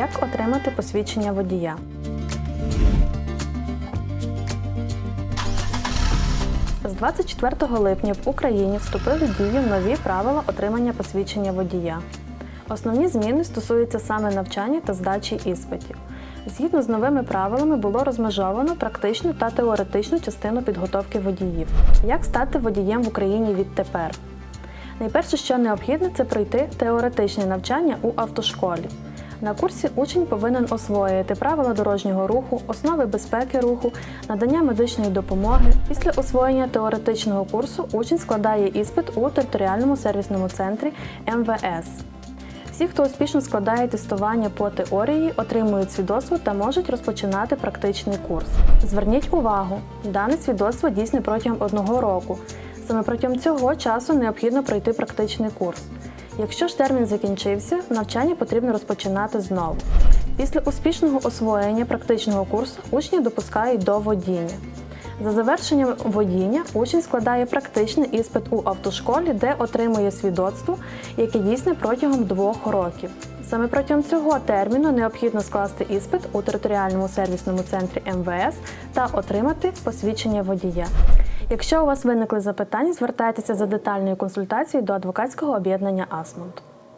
Як отримати посвідчення водія? З 24 липня в Україні вступили в дію нові правила отримання посвідчення водія. Основні зміни стосуються саме навчання та здачі іспитів. Згідно з новими правилами було розмежовано практичну та теоретичну частину підготовки водіїв. Як стати водієм в Україні відтепер? Найперше, що необхідно, це пройти теоретичне навчання у автошколі. На курсі учень повинен освоїти правила дорожнього руху, основи безпеки руху, надання медичної допомоги. Після освоєння теоретичного курсу учень складає іспит у територіальному сервісному центрі МВС. Всі, хто успішно складає тестування по теорії, отримують свідоцтво та можуть розпочинати практичний курс. Зверніть увагу, дане свідоцтво дійсне протягом одного року. Саме протягом цього часу необхідно пройти практичний курс. Якщо ж термін закінчився, навчання потрібно розпочинати знову. Після успішного освоєння практичного курсу учні допускають до водіння. За завершенням водіння учень складає практичний іспит у автошколі, де отримує свідоцтво, яке дійсне протягом двох років. Саме протягом цього терміну необхідно скласти іспит у територіальному сервісному центрі МВС та отримати посвідчення водія. Якщо у вас виникли запитання, звертайтеся за детальною консультацією до адвокатського об'єднання Асмунд.